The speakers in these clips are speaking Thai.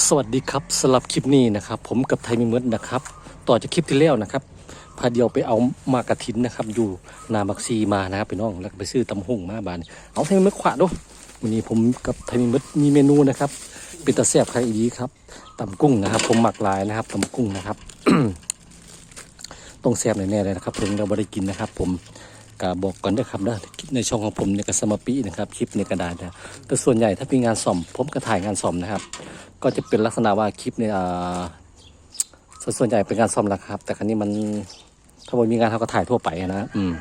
สวัสดีครับสำหรับคลิปนี้นะครับ ผมกับไทยมิเมิร์ดนะครับ ต่อจากคลิปที่แล้วนะครับพาเดียวไปเอามากระถินนะครับ อยู่นาบักซีมานะครับพี่น้องแล้วไปซื้อตำหุ่งมาบาน เอาไทยมิเมิร์ดขวาดูวันนี้ผมกับไทยมิเมิร์ดมีเมนูนะครับเป็นตะแซ่บใครอีดีครับตำกุ้งนะครับ ผมหมักลายนะครับตำกุ้งนะครับต้องแซ่บแน่ๆเลยนะครับถึงเราไม่ได้กินนะครับ ผม ก็บอกก่อนนะครับนะในช่องของผมเนี่ยก็สมปีนะครับคลิปในกระดาษนะแต่ส่วนใหญ่ถ้าเป็นงานซ่อม ผมก็ถ่ายงานซ่อมนะครับ ก็จะเป็นลักษณะว่าคลิปเนี่ยส่วนส่วนใหญ่เป็นงานซ่อมแหละครับ แต่ครั้นี้มันถ้าว่ามีงานเขาก็ถ่ายทั่วไปนะอืม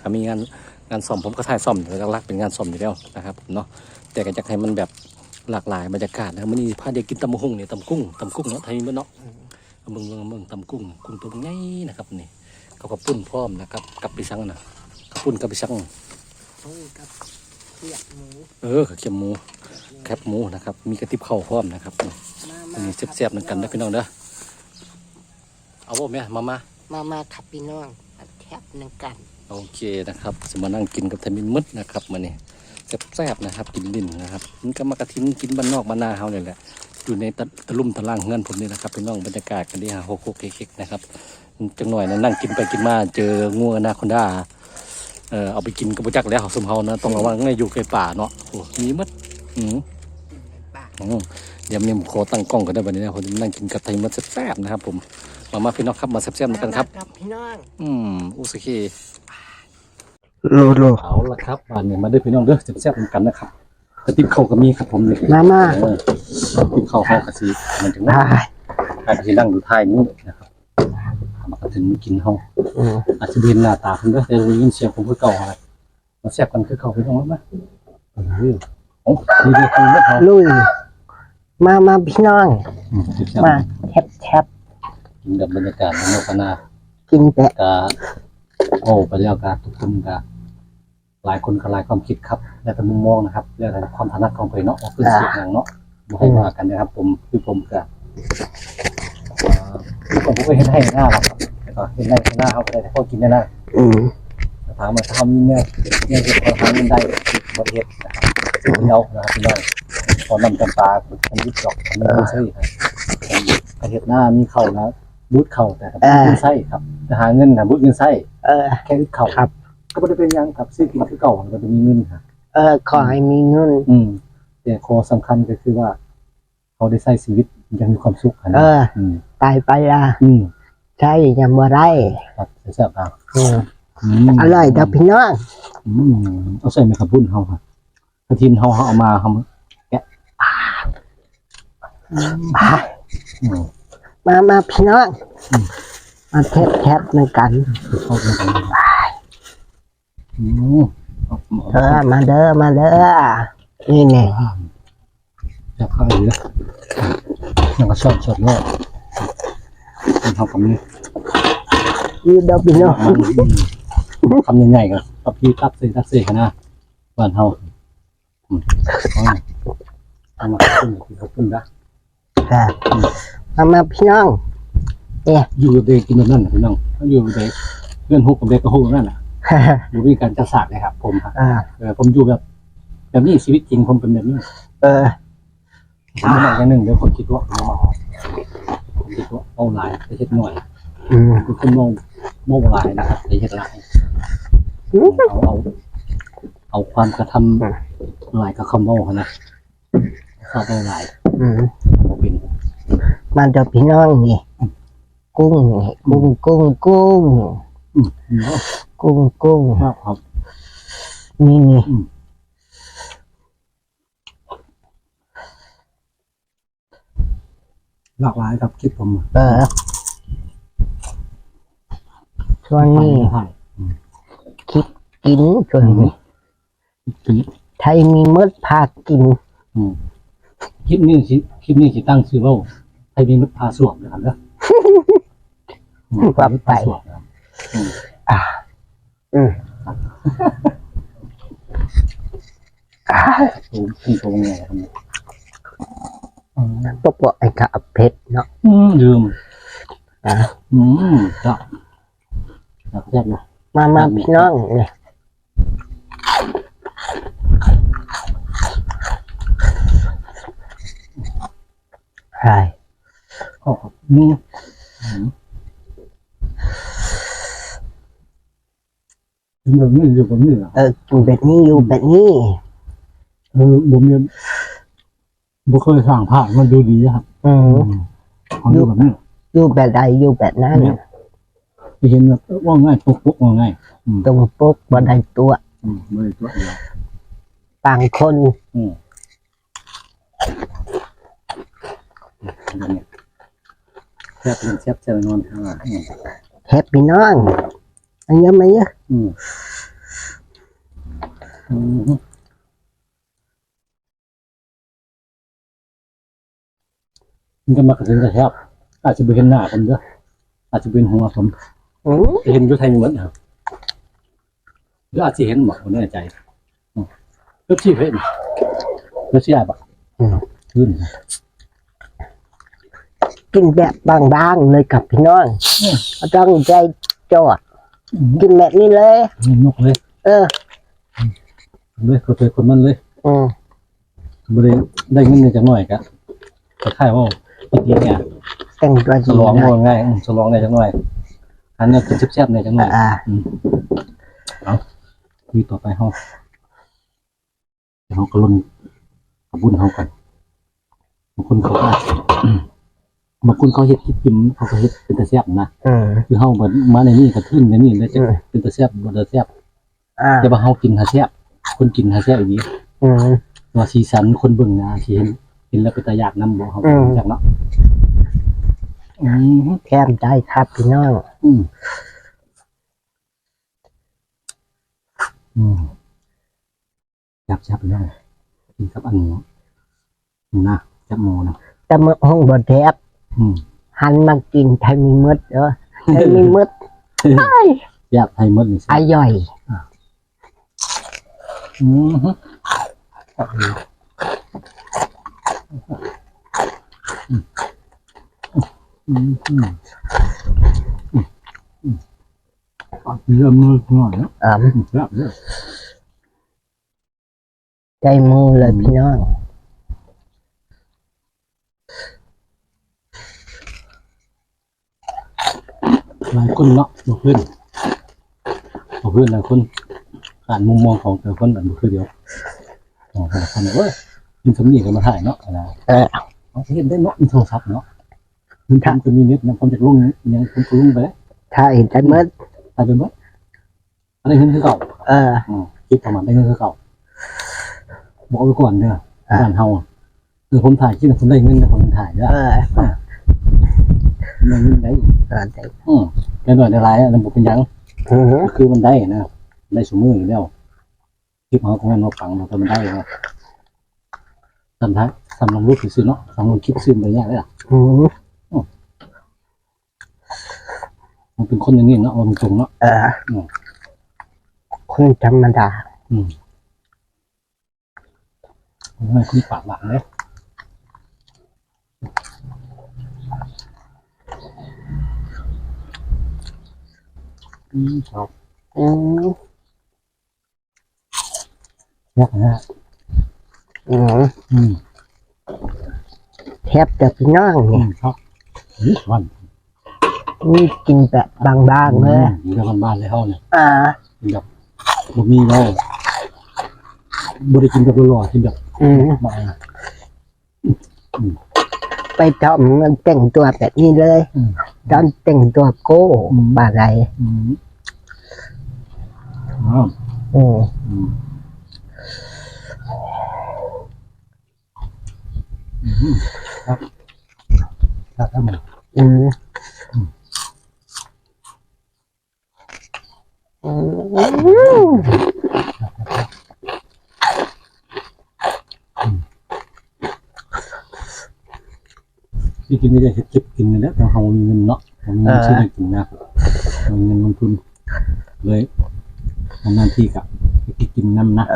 ถ้ามีงานงานซ่อมผมก็ถ่ายซ่อมแต่หลักๆเป็นงานซ่อมอยู่แล้วนะครับเนาะแต่ก็จะให้มันแบบหลากหลายบรรยากาศนะมันนี่พาเด็กกินตำมะฮุ่งเนี่ยตำกุ้งตำกุ้งเนาะไทยมันเนาะเอามึงมึงมึงตำกุ้งกุ้งตัวใหญ่นะครับนี่ เขาก็ปุ้นพร้อมนะครับ กับไปซังนะกับปุ้นกับไปซังต้มกับเขียดหมูเออกับเขียมหมูแคบหมูนะครับ มีกระติบข้าวพร้อมนะครับมาอันนี้แซ่บๆเหมือนกันนะพี่น้องเด้อเอาบ่แม่มามามามาขับพี่น้องมาแทบหนึ่งกันโอเคนะครับจะมานั่งกินกับทมินมืดนะครับมานี่แซ่บๆนะครับกินดินนะครับมันก็มากระทินกินบ้านนอกบ้านนาเฮาเนี่ยแหละอยู่ในตะตะลุ่มตะล่างเงินผมนี่นะครับพี่น้องบรรยากาศกันดีฮะโฮกโฮกเค้กๆนะครับ จังหน่อยนะนั่งกินไปกินมาเจองูอนาคอนดาเออเอาไปกินกับจักแล้วสมเฮานะต้องระวังในอยู่ใกล้ป่าเนาะโอ้มีหมดอืมป่าอืมเดี๋ยวมีผมขอตั้งกล้องกันได้วันนี้นะผมจะนั่งกินกับไทยมันแซ่บๆนะครับ ผมมามาพี่น้องครับมาแซ่บๆกันครับมากับพี่น้องอืมอุสเคโลโลเอาละครับวันนี้มาด้วยพี่น้องเด้อแซ่บๆกันนะครับกระติบข้าวก็มีครับผมนี่มามาเออกระติบข้าวห่อกระซีมันถึงได้ว่าอาจจะนั่งดูท้ายนี้นะครับมา กระถึงกินเฮาอืมอาจจะเห็นหน้าตาเพิ่นเด้อแต่ได้ยินเสียงผมคือเก่าครับมาแซ่บกันคือเก่าพี่น้องมั้ยโอ้ดีดีคือเฮาลุย มามาพี่น้อง อืมแซ่บมาแทบแทบๆกินกับบรรยากาศนอกนากินแต่กะโอ้ไปแล้วกะทุกคนกะหลายคนก็หลายความคิดครับแล้วแต่มุมมองนะครับแล้วแต่ความถนัดของตัวเองเนาะว่าคือเสียงอย่างเนาะบ่ให้ว่ากันนะครับ ผมคือผมกะเอ่อผมก็เห็นให้หน้าหรอกครับแต่ ก็เห็นได้หน้าเขาก็ได้แต่พอกินได้หน้าอืมแต่ถามว่าถ้าทำเนี่ยเนี่ยคือพอทำเงินได้บริเวณนะครับเดียวนะครับพี่น้องพอนำจำปาผมยึดดอกผมไม่ใช่ครับประเทศหน้ามีเข่านะบูทเข่าแต่บูทเงินไส้ครับจะหาเงินนะบูทเงินไส้เออแค่ยึดเข่าครับ ก็ไม่ได้เป็นหยังครับซื้อกินคือเก่ามันก็จะมีเงินครับเออขอให้มีเงิน อืมแต่ข้อสำคัญก็คือว่า เขาได้ใช้ชีวิตอยังมีความสุขนะเอออืมตายไปละอืม ใช่ยังบ่ได้ครับแซ่บๆครับอืมมอร่อยเด้อพี่น้องอืมเอาใส่ในขับบุ้นเขาครับกระทินเขาเขาเอามาเขามาแกะอืมมามาพี่น้องอืมมาแทบแทบหนึ่งกันเข้าไปกันอืมเออมาเด้อมาเด้อนี่แน่จับเข้าอีกแล้วยังก็ชอบสดเลย มันทำกับนี้ยืดเด้อพี่น้องมันคำยังไงกันกับพี่ตักเซตักเซกันนะบ้านเฮาอืมเอามาขึ้นที่เขาขึ้นนะค่ะมามาพี่น้องอยู่กับเด็กกินแบบนั้นนะพี่น้องถ้าอยู่กับเด็กเพื่อนฮุกกับเด็กก็ฮุกแบบนั่นแหละอยู่ด้วยกันจะศาสตร์เลยครับ ผมครับอ่าเออผมอยู่แบบแบบนี้ชีวิตจริงผมเป็นแบบนี้ เออผมเป็นอย่างหนึ่งเดี๋ยวคนคิดว่า เอามาผมคิดว่าเอาหลายไปเฮ็ดหน่อยอืมคือคนมองมองหลายนะครับไปเฮ็ดหลายอืมเอาเอา เอาความกระทำหลายกับคำเมาเขานะชอบเอาหลายอืมบ่เป็นมาเด้อพี่น้องนี่ กุ้งนี่กุ้งกุ้งกุ้งอืมเนาะกุ้งกุ้งครับครับนี่นี่อืม หลากหลายครับคิดผมเออช่วงนี้ใช่คิดกินช่วงนี้ถึงไทยมีมดพากิน อืมคลิปนี้สิคลิปนี้สิตั้งชื่อว่าไทยมีมุดพาสวมนะครับเนาะอืมว่าไป พาสวมนะครับอ่า อืมอ่าตูมขึ้นตรงไงครับเนี่ย อืมปะปะไอ้กะเพชรเนาะอืมลืมอ่าอืมจ้ะครับแซ่บนะมามาพี่น้องเนี่ยช่อ๋อนี่กินแบบนี้อยู่แบบนี้เหรอเออกินแบบนี้อยู่แบบนี้เออผมยัง บ่เคยสร้างภาพมันดูดีครับอืมเขาดูแบบนี้อยู่แบบใดอยู่แบบนั้นไปเห็นแบบว่าง่ายปุ๊กปุ๊กว่าง่ายอืมตรงปุ๊บบ่ได้ตัวอืมไม่ได้ตัวเดียวบางคนอืมแบบนี้แซ่บเป็นแซ่บแซ่บนอนข้างหลังอืมแฮปปี้น้องอันเยอะไหมเยอะอืมอืม มันก็มากระเซ็นกระแทบอาจจะไปเห็นหน้าผมเด้ออาจจะเป็นหัวผมอืมเห็นอยุไทยเหมือนครับหรืออาจจะเห็นหมอกผมแน่ใจอืมเลือกที่เห็นเลือกที่อาบะอืม ขึ้นกินแบบบางๆเลยกับพี่น้องบ่ต้องใจจอดอืมกินแบบนี้เลย นกเลยเออ เลยคนเลยคนมันเลยอืม บริได้เงินเนี่ยจังหน่อยกะแต่ค่ายว่าอี กทีเนี่ยแต่งตัวฉดีลองนะว่าง่ายอืมฉลองเนี่ยจังหน่อยอันนี้เป็นแซ่บๆเนี่ยจังหน่อยอ่าอืมเอาคุยต่อไปเฮาเดี๋ยวเฮาก็ลนกระบุญเฮาก่อนบางคนเขาก็อืมบางคนเขาเฮ็ดคลิปกินเขาก็เฮ็ดเป็นแต่แซ่บนะ อืม คือเฮาแบบมาในนี่กระทึ้นในนี่แล้วจะอืมเป็นแต่แซ่บบ่ได้แซ่บอ่าแต่ว่าเฮากินหาแซ่บคนกินหาแซ่บอีนี้อืมว่าสีสันคนเบิ่งนะที่เห็น เห็นแล้วเป็นตาอยากนำบ่เฮาอืม จักเนาะอืมแก้มได้ครับพี่น้องอืมอืมจับจับเลยกินกับอันนี้นะจับหมูนะแต่เมื่อห้องบนแทบอืม หันมากินไทยมีมืดเออไทยมีมืดไอ้อยากให้หมดนี่สิอร่อย อืมฮึอืมอืมอืมอืมอืมเริ่มมือหน่อยนะอ่าครับเนี่ยใจมื อเลยพี่น้องหลายคนเนาะบอกเพื่อนบอกเพื่อน หลายคนอ่านมุมมองของแต่ละคนอ่านบ่คือเดียวอ๋อแต่ละคนเว้ยยินสำเนียงกันมาถ่ายเนาะนะเออเอาเห็นได้เนาะมีโทรศัพท์เนาะมันทำจะมีเน็ตนะผมจะลงยังผมก็ลงไปแล้วถ้าเห็นใจมืดตายเป็นว่าอะไรเงินคือเก่า เอออืมคิดประมาณได้เงินคือเก่า บอกไว้ก่อนเด้ออ่าบ้านเฮาอะคือผมถ่ายคิดว่าผมได้เงินนะผมถ่ายเด้อเออได้เงินได้เออแต่อืมได้หน่อยได้หลายอะแล้วบ่เป็นหยังอืมก็คือมันได้นะได้สมืออยู่แล้วคลิปเขาคงมันมาฟังเราแต่มันได้นะ ทำท้ายทำลงรูปซื้อเนาะทำลงคลิปซื้อไปยากเลยอะอืมมันเป็นคนอย่างนี้เนาะเอาตรงๆเนาะเอออมคนธรรมดา อืมไม่คุณปากหวานเลยอืมครับอืมยากนะ ฮะอืมอืมแทบจะพี่น้องอืเนี่ยมครับนี่วันนี่กินแบบบางๆเลยอยู่ในบ้านๆเลยเฮาเนี่ยอ่า กินแบบบ่มีเราบ่ได้กินแบบหล่อๆกินแบบอืมมาไปทำมันแต่งตัวแบบนี้เลย อืม ตอนแต่งตัวโก้อืม บาอะไรอืมอ้าวอืมอืมอืม ครับครับครับผมอืมอืมที่กินไม่ได้เฮ็ดเก็บกินนี่แหละแต่เฮามีเงินเนาะเรามีเงินซื้อได้กินนะเรามีเงินลงทุนเลยนานๆทีกับกินน้ำนะ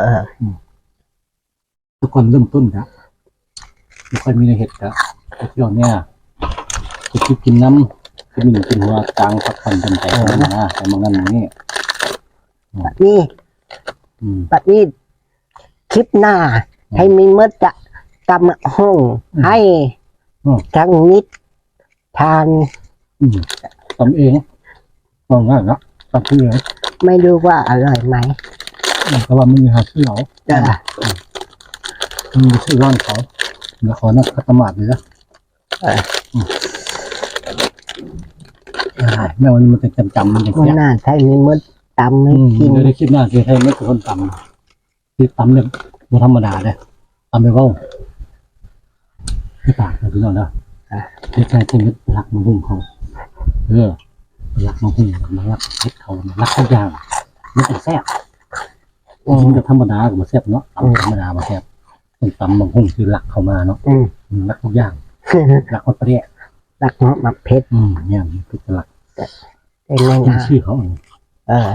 ทุกคนเริ่มต้นครับ ไม่ค่อยมีในเห็ดครับไปเที่ยวเนี่ยไปกินกินน้ำก็มีหนึ่งกินหัวกลางพักผ่อนจนใจนั่นนะแต่บางนั้นอย่างนี้แบบนี้อืมแบบนี้คลิปหน้า ให้มีมดจะกำห้องให้ทั้งนิดทานอืมทำเองลองง่ายนะทำเองไม่รู้ว่าอร่อยไหมแต่ว่ามันมีหาชื่อเขาจ้ะมันมีชื่อร้านเขา เดี๋ยวขอนักคัตมาดเลยนะเออได้แม่วันนี้มันจะจำจำๆมันจะมันเสียน่าใช่มีมดตำให้อืมกินเดี๋ยวได้คลิปหน้าคือให้ไม่เป็นคนตำคือตำเนี่ยบ่ธรรมดาเลยตำไปเว่าไม่ปากนะพี่น้องนะเด็กชายเทมิตรักมาหุ่งเขาเออรักมาหุ่งมารักเพชรเขารักทุกอย่างมันแซ่บอืมกินกับธรรมดาก็มาแซ่บเนาะตำธรรมดามาแซ่บ เป็นตำบางหุ่งคือรักเขามาเนาะอืมอืมรักทุกอย่างรักคนประเดียรักเนาะมาเพชรอืมเนี่ยมันคือรักเป็นไงเป็นนะชื่อเขาเองเออ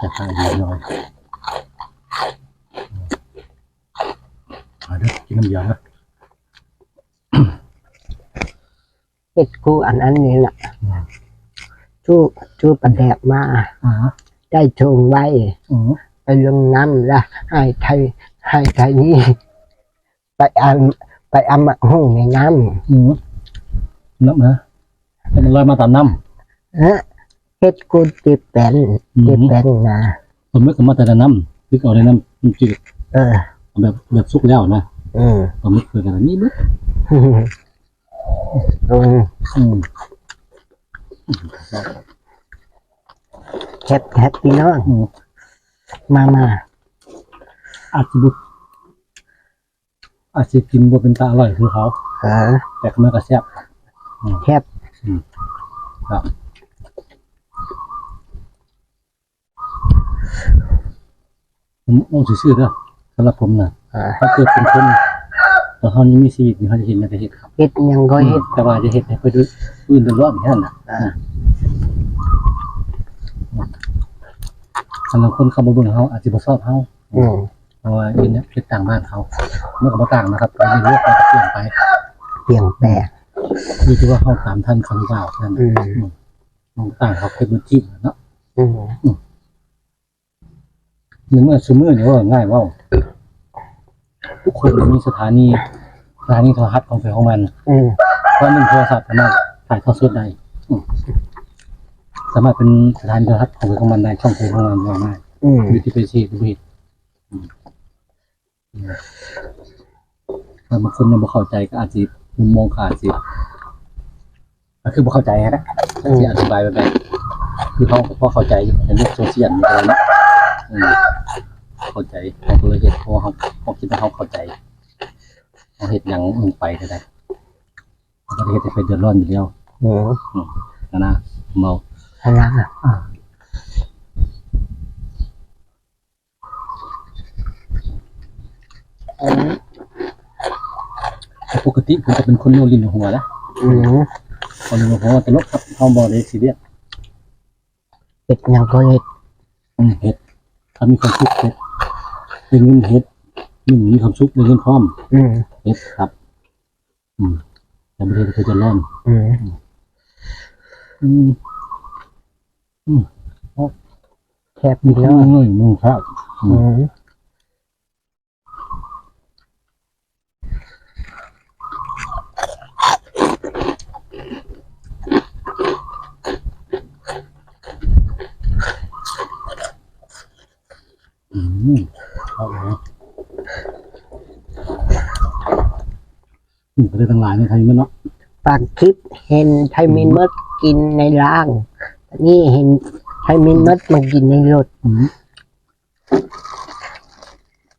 แต่ขายดีหน่อยเอาเด้อกินน้ำยานะเฮ็ดกูอันนั้นนี่แหละชู้ชู้ประแดบมาอ่า ได้ชงไว้อ๋อไปลงน้ำแล้วให้ไทยให้ไทยนี่ไปเอันไปเอามาห้องในน้อืมน้ำนะให้มันลอยมาตามน้ำเอ๊ะเฮ็ดกูจีเป็นอืมจีเป็นนะำผมไม่สามารถแต่ละน้ำคือเอาในน้ำมันจืดเออเอาแบบแบบสุกแล้วนะอืมผมไม่เคยกันนี่มั้ยอืมอืม แคบแคบพี่น้องอืมมามาอาจจะบุอาจจะกินบัเป็นตาอร่อยคือเขาเออแต่ก็ไม่กระแซ่บแคบครับผมต้องซื่อๆเด้อสำหรับผมนะเออถ้าเกิดเป็นคนตอนเขายังมีชีวิตอยู่เขาจะเห็นในประเทศครับเฮ็ดยังก็เฮ็ดแต่ว่าจะเห็นให้เพื่อนอื่นเดือดร้อนอย่างนั้นนะ อ่าสำหรับคนเขาบ่เบิ่งเขาอาจจะบ่ชอบเขาอืมเพราะว่าเอ็นเนี่ยเป็นต่างบ้านเขาเมื่อกับบ่ต่างนะครับในโลกมันก็เปลี่ยนไปเปลี่ยนแปลงอยู่ที่ว่าเขาตามทันขาว่านั่นอืน่ะมมันต่างเขาเป็นมือที่เนาะอืมในเมื่อซูมอร์เนี่ยว่าง่ายเว่าทุกคนมีสถานีสถานีโทรทัศน์ของไฟของมันอืมเพราะหนึ่งโทรศัพท์สามารถถ่ายทอดสดได้อืม สามารถเป็นสถานีโทรทัศน์ของไฟของมันได้ช่องไฟของมันได้ง่ายอืม อยู่ที่ประเทศทุกประเทศอืมแต่บางคนยังบ่เข้าใจก็อาจจะมุมมองขาดสิก็คือบ่เข้าใจนะที่อธิบายไปแบบคือเขาพอเข้าใจอยู่ในโลกโซเชียลมีอะไรเนาะอืมเข้าใจเขาก็เลยเห็นเพราะว่าเขาเขาคิดว่าเขาเข้าใจเขาเห็นอย่างลงไปก็ได้เขาก็ได้เห็นแต่ไปเดือดร้อนอยู่แล้ว อืมนะนะเมา อันนั้นอะอืมแต่ปกติผมก็เป็นคนโนลินหัวนะอืมคนโนลินหัวตลกครับเขาบอได้ซีเรียสเฮ็ดยังก็เฮ็ดอืมเห็ดถ้ามีความสุขเห็ดเป็นเงินเห็ดหนึ่งมีความสุขในเงินพร้อมอืมเห็ดครับ อืมแต่ประเทศก็จะร้อนอืมอืม แคบมีพี่ข้าน้วองเงยมึงครับอืมอืมครับผมอืมประเทศต่างหลายในไทยมันเนาะปากคลิปเห็นไทยมินมดกินในร่าง นี่เห็นไทยมินมดมากินในรถอืม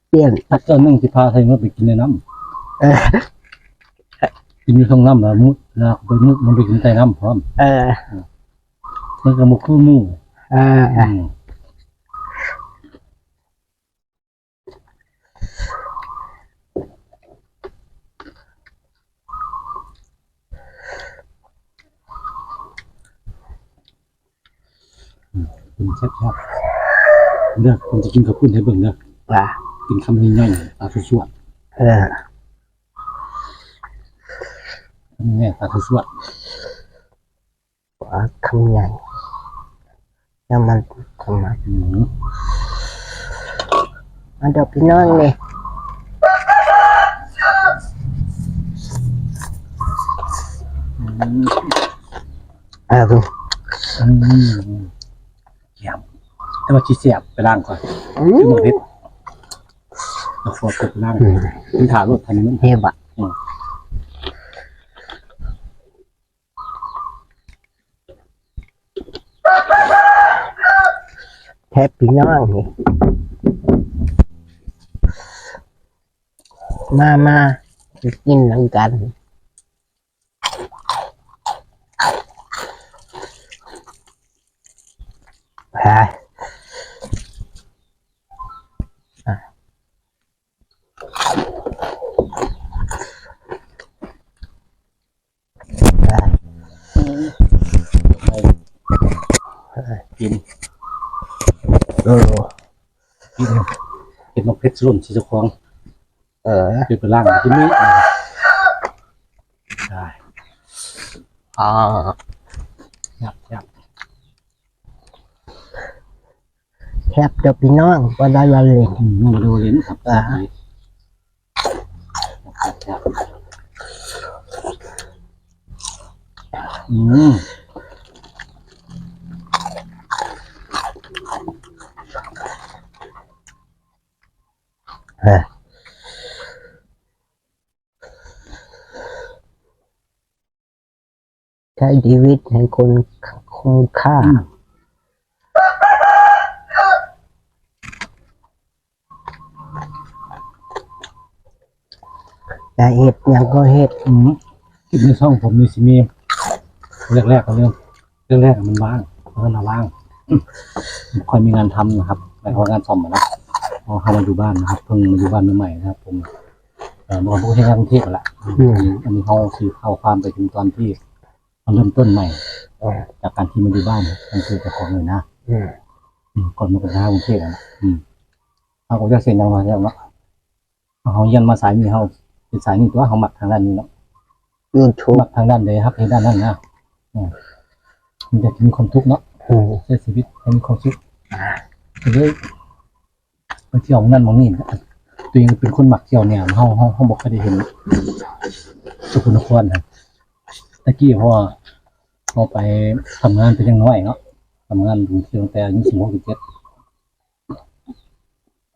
เปลี่ยนถ้าเจ้านึ่งสิพาไทยมันไปกินในน้เออำกินอยู่ท้องน้ำแล้วมุดแล้วไปมุดมันไปกินใต้น้ำพร้อม เออมันก็มุกคู่หมู่เออ คุณแซ่บครับเด้อผมจะกินข้าวปุ้นให้เบิ่งเด้ยว่ะกินคำนี้ง่ายๆปาสวดเออๆนี่ปลาสวดว่าคำใหญ่แล้วมันทำไมๆอืมมาดี๋พี่น้องเลยอ่าคุอืม แต่ว่าชีเสียบไปล่างก่อนอืคือมมันพิษเราฟอดไปล่างมันถารถทันมันเทบะแทบพี่น้องนี่มามาจะกินน้ำกัน ไปอะไป กิน เออ กินเห็นนกเพช รุ่นชีเจ้าของเออคือไปล่างกินนี้ใช่อ๋อยับยับแทบจะพี่น้องว่าได้วันเลยอืมาดูเลิ้นครับอ่าอืม เออใช้ชีวิตให้คนคุ้มค่า แต่เห็ดหยังก็เห็ดอืมคลิปในช่องผมมีสิมีแรกๆก็เรื่องเรื่องแรกมันว่างเพราะมันว่างอืมไม่ค่อยมีงานทำนะครับหมายความว่างานซ่อมอะนะ พอเข้ามาอยู่บ้านนะครับเพิ่งมาอยู่บ้านใหม่ๆนะครับ ผมเอ่อบอกว่าที่งานกรุงเทพอะแหละอืม อันนี้เขาคือเข้าความไปถึงตอนที่มันเริ่มต้นใหม่ อ่า จากการที่มาอยู่บ้านมันคือเจ้าของเลยนะอืมอืมก่อนมาเป็นทหารกรุงเทพอะนะอืมเขาก็จะเซ็นยังมาแล้วเนาะเขาเรียันมาสายนี้เขาเป็นสายนี้ตัวเขาหมักทางด้านนี้เนาะยูทูบหมักทางด้านใดครับทางด้านนั้นนะอืมมันจะมีความทุกข์เนาะ อืม ใช้ชีวิตให้มีความสุขก็เลย ไปเที่ยวนั่นมองนี่นะตัวเองเป็นคนหมักเที่ยวเนี่ยเขาเขาเขาบอกเคยได้เห็นสุขุนครนะตะกี้เพราะว่าเขาไปทำงานเป็นยังน้อยเนาะทำงานกรุงเทพตั้งแต่อายุสิบหกสิบเจ็ด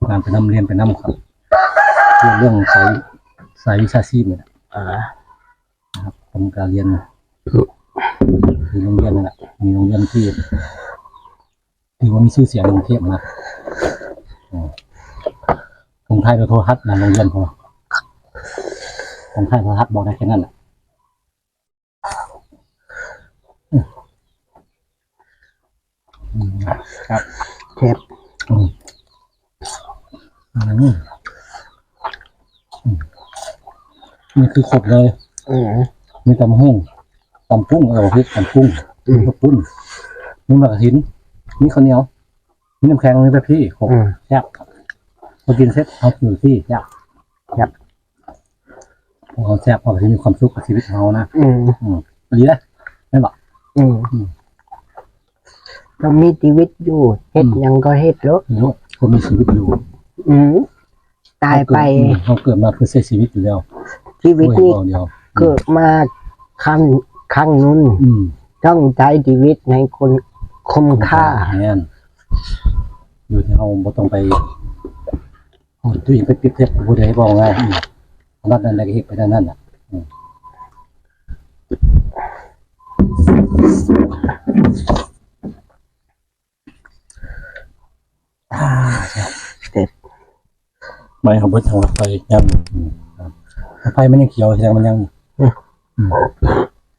งานไปนำเรียนไปนำครับเรื่องเรื่องสายสายวิชาชีพเนี่ยอ่านะครับผมการเรียนคือโรงเรียนนั่นแหละมีโรงเรียนที่ที่ว่ามีชื่อเสียงในกรุงเทพนะ อืมกรุงไทยโทรทัศน์นะโรงเรียนพอกรุงไทยโทรทัศน์บอกได้แค่นั้นแหละอืมครับแทบอืมอืมอืมนี่คือครบเลยอืมมีตำหุ่งตำปุ้งเออพริกตำปุ้งอืมมีข้าวปุ้นมีมะกระถินมีข้าวเหนียวมีน้ำแข็งมีแบบพี่ครบอืมแซ่บ พอกินเสร็จเอาคือพี่แซ่บครับพอเขาแซ่บพอที่มีความสุขกับชีวิตของเขานะอืมอืมดีเลยไม่บอก อืมอืม เรามีชีวิตอยู่เฮ็ดอืมหยังก็เฮ็ดแล้วนี่ว่าคนมีชีวิตอยู่อืมตายไปเขาเกิดมาเพื่อใช้ชีวิตอยู่แล้วชีวิตด้วยนี้เราเดียวเกิดมาครั้งครั้งนู้นอืม ต้องใช้ชีวิตในคนคุ้มค่า แน่นอยู่ที่เราบ่ต้องไปเอา ตัวเองไปเปรียบเทียบกับผู้ใดบอกง่ายอืมอันนั้นนั่นแหละก็เฮ็ดไปด้านนั้นน่ะอืมอ่าใช่เด็ดไม่ของเพิ่นทางรถไฟยังอืมครับรถไฟมันยังเขียวแสดงมันยังอืม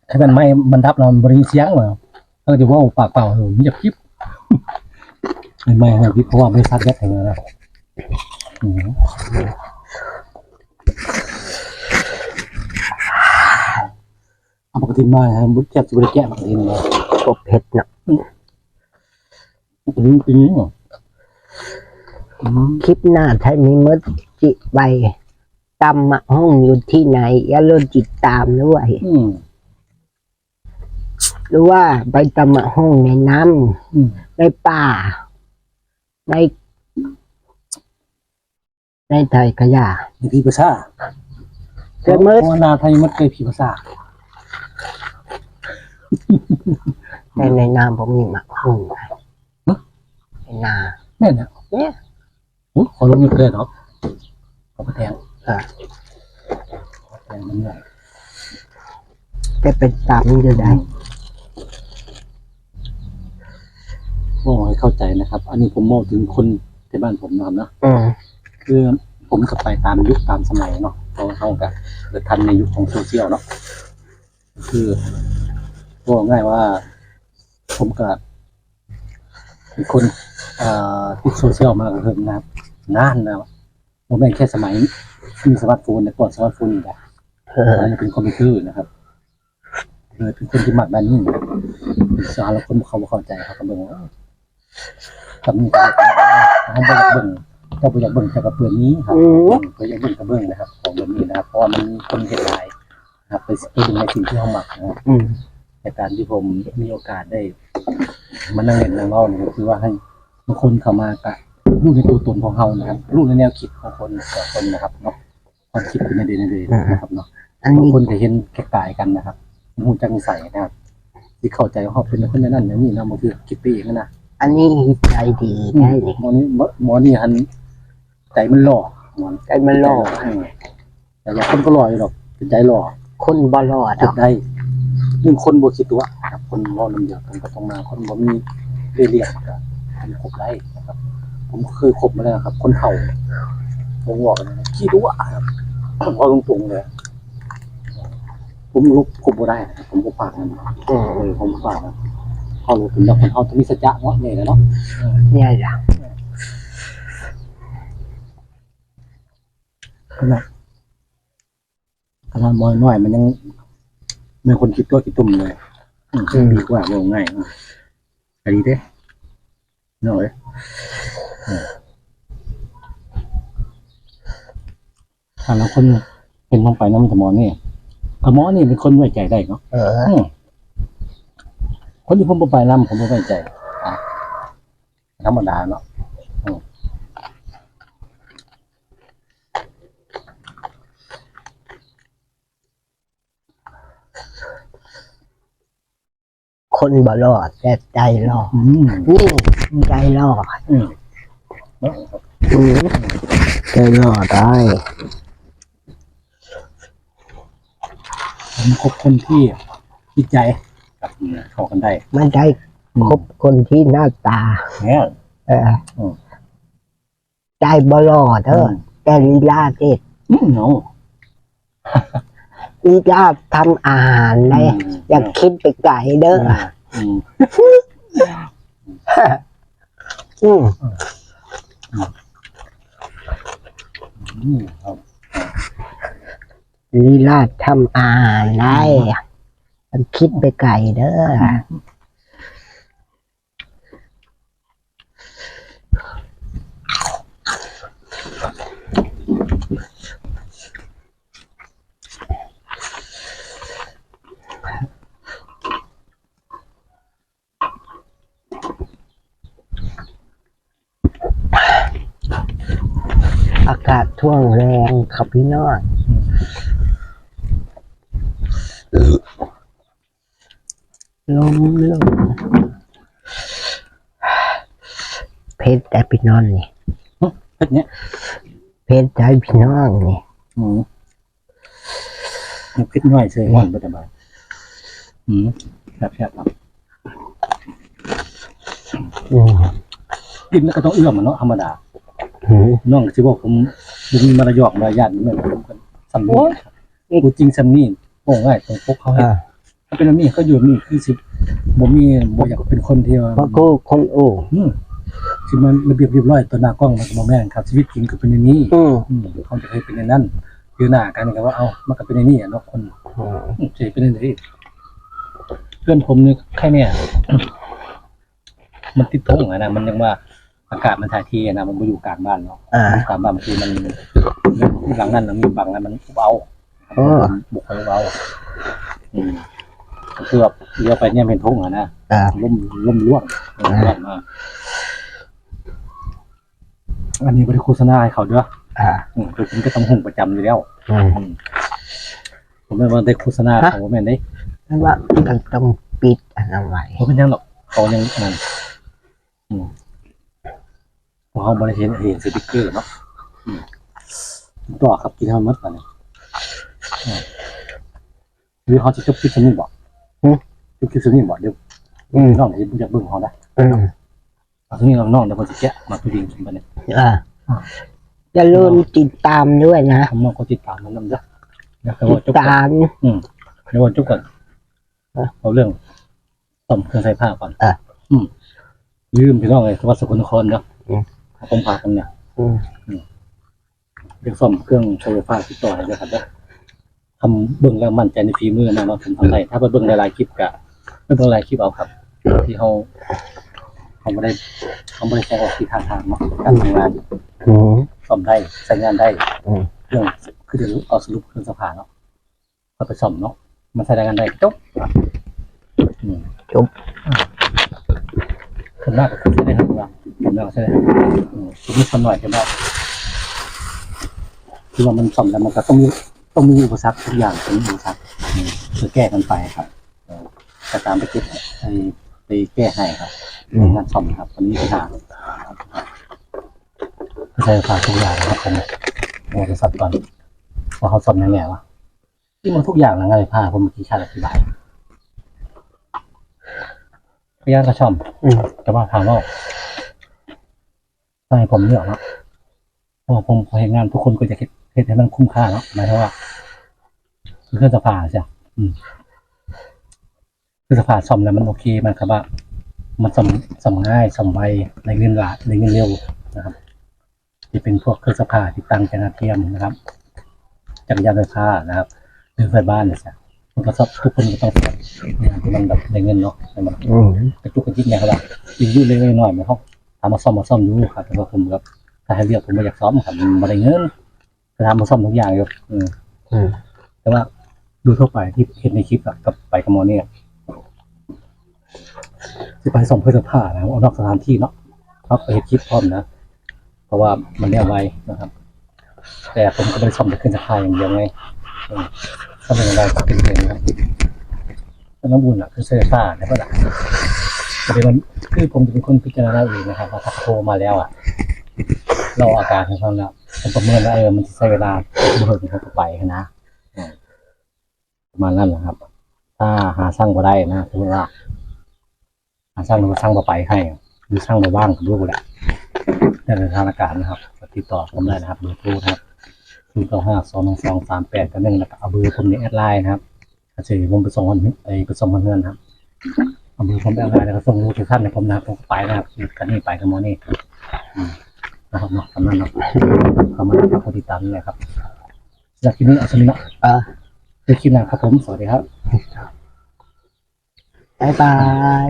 ถ้ามันไม่มันดับเราบริเสียงว่าก็จะเว่าปากเปล่าเออมันจะพิบไม่ไม่ครับพี่เพราะว่าไม่ซัดแบตแทงนะอืม เอาปกติมาครับบุญแก็บจะบริแกปกติมาก็เผ็ดเนาะปกติเป็นอย่างนี้เหรอคลิปหน้าถ้ามีมดจิไปตำมะห้องอยู่ที่ไหน อย่าลืมติดตามด้วยหรือว่าไปตำมะห้องในน้ำในป่าใน ในไทยขยะมีพี่ภาษาเจอมืดเพราะว่านาไทยมันเคยพี่ภาษาแต่ในนาผมมีหมักหุ่งในนาแม่นเนี่ยเนี่ยโอ้ขอลงอยู่เลยเนาะขอไปแทงอ่าขอแทงมันเหนื่อยจะเป็นตามอยู่ได้มองให้เข้าใจนะครับ อันนี้ผมมองถึงคนที่บ้านผมนะครับเนาะอืม คือผมก็ไปตามยุคตามสมัยเนาะเพราะเขากับเกิดทันในยุคของโซเชียลเนาะคือบอกง่ายว่า ผมก็เป็นคนเอ่อติดโซเชียลมากเพิ่มนะครับนานแล้วผมไม่นแค่สมัยมีสมาร์ทโฟนแต่ก่อนสมาร์ทโฟนอีกอะเอออันนี้เป็นคอมพิวเตอร์นะครับเออเป็นคนที่มักด้านนี้นะครับสารแล้วคนเขาเข้าใจเขาก็เบิ่งว่าทำนี่ก็ได้เขาบ่อยากเบิ่ง เจ้าบ่อยากเบิ่งเจ้าก็เปิดนี้ครับอืมก็อยากเบิ่งก็เบิ่งนะครับ ของแบบนี้นะครับเพราะว่ามันมีคนเห็นหลายนะครับไปไปดูในสิ่งที่เขามักนะครับอืมในการที่ผมมีโอกาสได้มานั่งเล่นนั่งเล่าเนี่ยก็คือว่าให้บางคนเข้ามากะรู้ในตัวตนของเขานะครับรู้ในแนวคิดของคนแต่ละคนนะครับเนาะความคิดเป็นในเดนในเดนนะครับเนาะอันบางนี้คนก็เห็นแก่กายกันนะครับหูจังใส่นะครับที่เข้าใจว่าเขาเป็นคนนั้นอย่างนี้นะบางทีคิดไปเองนะอันนี้ใจดีได้เลยหมอนี่หมอนี่หัน ใจมันหล่อหมอใจมันหล่อแต่ว่าคนก็หล่ออยู่หรอกเป็นใจหล่อคนบ่รอดคิอะดได้ยิ่งคนบ่คิดตัวครับคนมองลำเดียวกันก็ต้องมาคนบ่มีเรื่องเรียกก็ผมคบได้นะครับ ผมเคยคบมาแล้วครับ คนเฒ่าผมบอกเลยนะขี้ตัวครับผมเอาตรงๆเลยผมลุกคบบ่ได้นะผมบ่ปากนะอืมเออผมฝากนะเขารู้ถึงแล้วคนเขาต้องมีสัจจะเนาะเนี่ยนะเนาะเนี่ยจ้ะ ข นาดขนาดมอยน้อยมันยังมีคนคิดตัวคิดตุ่มเลยอืมซึ่งดีกว่าลงง่ายอะอันนี้เด้หน่อยเออถ้าแล้วคนเป็นลงไปน้ำสมอนี่กระหมอนี่เป็นคนไว้ใจได้เนาะเอออืมคนที่ผมบ่ไปน้ำผมบ่ไว้ใจอะธรรมดาเนาะอืม คนบ่รอดแต่ใจรอดอืมนี่ใจรอดอืมเนาะอืมใจรอดได้ผมคบคนที่จิตใจกับเข้ากันได้ไม่ได้คบคนที่หน้าตาเนี่ยเอออมใจบ่รอดเออแต่ลีลาเด็ดอืมเนาะ ลีลาทำอาหารได้อยากคิดไปไกลเด้ออืมอืมอืมครับลีลาทำอาหารได้อยากคิดไปไกลเด้ออ ท่วงแรงครับพี่น้องลมลมเพชรแต่พี่น้องนี่เพชรเนี้ยเพชรใจพี่น้องนี่อืมเพชรน้อยเฉยวันปัจจุบันอืมครับครับครับอืมกินแล้วก็ต้องเอื้อมอะเนาะธรรมดาหืม น้องสิบอกผมผมมีมารยาทมารยาทนี่แม่นผมกันสำนีนะครับกูจริงสำนีโอ้ง่ายตรงพกเขาให้อ่าถ้าเป็นแบบนี้เขาอยู่นี่คือสิบ่มีบ่อยากเป็นคนที่ว่าเพราะกูคนอู่อืมสิมันระเบียบเรียบร้อยต่อหน้ากล้องมันก็บ่แม่นครับ ชีวิตจริงก็เป็นอย่างนี้อืมอืมเขาจะเคยเป็นอย่างนั้นอยู่หน้ากันก็ว่าเอ้ามันก็เป็นอย่างนี้อะเนาะคนอืมอืมสิเป็นอย่างนี้เพื่อนผมนี่แค่เนี่ยมันติดทงอะนะมันยังว่า อากาศมันถ่ายเทีอะนะมันบ่อยู่กลางบ้านเนาะอ่ากลางบ้านบางทีมันหลังนั้นน่ะมีบางนั้นมันเบาอ๋อ บุกไปเบาอืมก็คือแบบเรือไปเนี่ยเป็นทงอะนะ อ่า ล่มล่มร่วงล่มร่วงมาอันนี้บริโฆษณาให้เขาด้วยอ่าอืมคือผมก็ต้องหงประจำอยู่แล้วอืมอืมผมไม่ว่าได้โฆษณาฮะเขาแม่นได้ไม่ว่ามันต้องปิดอันนั้นไว้เพราะเป็นยังหรอกเขายังนั่นอืม เพราะเขาบริเห็นเห็นสติ๊กเกอร์เนาะอืมต่อครับกินข้าวมัดก่อนเนี่ยอืมหรือเขาจะจบคลิปสนิทบอกจบคลิปสนิทบอกเดี๋ยวอืมน้องเดี๋ยวจะเบิ่งเขาได้อืมเอาสนิทน้องๆเดี๋ยวผมจะแกะมาตัวดิงกินไปเนี่ยอ่าอย่าลืมติดตามด้วยนะทำน้องก็ติดตามมันนำจ้ะเดี๋ยวติว่าดจบก่อนตามอืมเดี๋ยวว่าจบก่อนอะเอาเรื่องต่อมเครื่องใส่ผ้าก่อนอะอืมลืมพี่น้องเลยวัดสกลนครเนาะ อืมผมพากันเนี่ยอืมเรื่องซ่อมเครื่องใช้ไฟฟ้าติดต่อเลยนะครับว่าทำเบิ่งแล้วมั่นใจในฝีมือนะเนาะผมทำได้ถ้าไปเบิ่งหลายๆคลิปกะไม่เบิ่งหลายคลิปเอาครับ ที่เขาเขาไม่ได้เขาไม่ได้ใช้ออกที่ทางทางเนาะการทำงานอืมซ่อมได้ใช้งานได้อืมเครื่องคือเดี๋ยวเอาสรุปเครื่องสภาเนาะเอาไปซ่อมเนาะมันใช้งานได้จบอืมจบคนมากกับคนใช่ไหมครับ ว่าคนมากใช่ไหมอืมทีนี้คนหน่อยจะได้คือว่ามันซ่อมแล้วมันก็ต้องมีต้องมีอุปสรรคทุกอย่างต้องมีอุปสรรคอืมคือแก้กันไปครับเออจะตามไปเก็บไปไปแก้ให้ครับอืมงานซ่อมครับวันนี้ปัญหาใช้ไฟฟ้าทุกอย่างนะครับผมโทรศัพท์ก่อนว่าเขาซ่อมยังไงวะที่มันทุกอย่างนะงานไฟฟ้าผมเมื่อกี้ชาติอธิบายพยานกระช่อมอืมแต่ว่าถามว่า ให้ผมเลือกเนาะเพราะว่าผมพอเห็นงานทุกคนก็จะคิดคิดให้มันคุ้มค่าเนาะหมายถึงว่าคือเครื่องสภาใช่ไหมอืมเครื่องสภาซ่อมแล้วมันโอเคมันครับว่า มันซ่อมซ่อมง่ายซ่อมไวในเงินหลายในเงินเร็วนะครับที่เป็นพวกเครื่องสภาที่ตั้งจานเทียมนะครับจักรยานไฟฟ้านะครับหรือไฟบ้านเนี่ยจ้ะมันก็ซ่อมทุกคนก็ต้องซ่อมนะครับที่มันแบบในเงินเนาะในมันอืมกระจุกกระจิกเนี่ยครับว่ายืดยืดเล็กๆหน่อยๆมันเขา ทำมาซ่อมมาซ่อมอยู่ครับแต่ว่าผมครับถ้าให้เรียกผมไม่อยากซ่อมครับมันไม่ได้เงินจะทำมาซ่อมทุกอย่างอยู่อืมแต่ว่าดูทั่วไปที่เห็นในคลิปกับไปกับมอเนี่ยจะไปส่งเพื่อเสื้อผ้านะครับเอานอกสถานที่เนาะครับไปเห็นคลิปพร้อมนะ เพราะว่ามันเรียกไวนะครับ แต่ผมก็ไม่ได้ซ่อมแต่เครื่องสภาอย่างเดียวไงอืมซ่อมอย่างไรก็เป็นเองนะครับน้ำบุญอะคือเสื้อผ้าได้ปะล่ะประ เด็นมันคือผมจะเป็นคนพิจารณาเองนะครับว่าถ้าโทรมาแล้วอะ เราอาการของเขาแล้วผมประเมินแล้วเออมันใช้เวลาเบิกเขาไปนะประมาณนั้นนะครับ ถ้าหาช่างก็ได้นะถือว่าหาช่างหรือว่าช่างมาไปให้หรือช่างมาว่างกับลูกแหละในสถานการณ์นะครับติดต่อผมได้นะครับเบอร์โทรนะครับศูนย์เก้าห้าสองหนึ่งสองสามแปดกับหนึ่งแล้วก็เอาเบอร์ผมในแอดไลน์นะครับอาจจะผมไปส่งคนไอไปส่งคนเงินนะครับ เอามือผมไปเอาอะไรแล้วก็ส่งรูปทุกท่านในผมนะครับผมไปนะครับกันนี่ไปกันโมอนี่อืมนะครับเนาะทำนั้นเนาะเข้ามาแล้วก็ติดตามนี่แหละครับจากคลิปนี้เอาสมิเนาะเออในคลิปหน้าครับผม สวัสดีครับบายบาย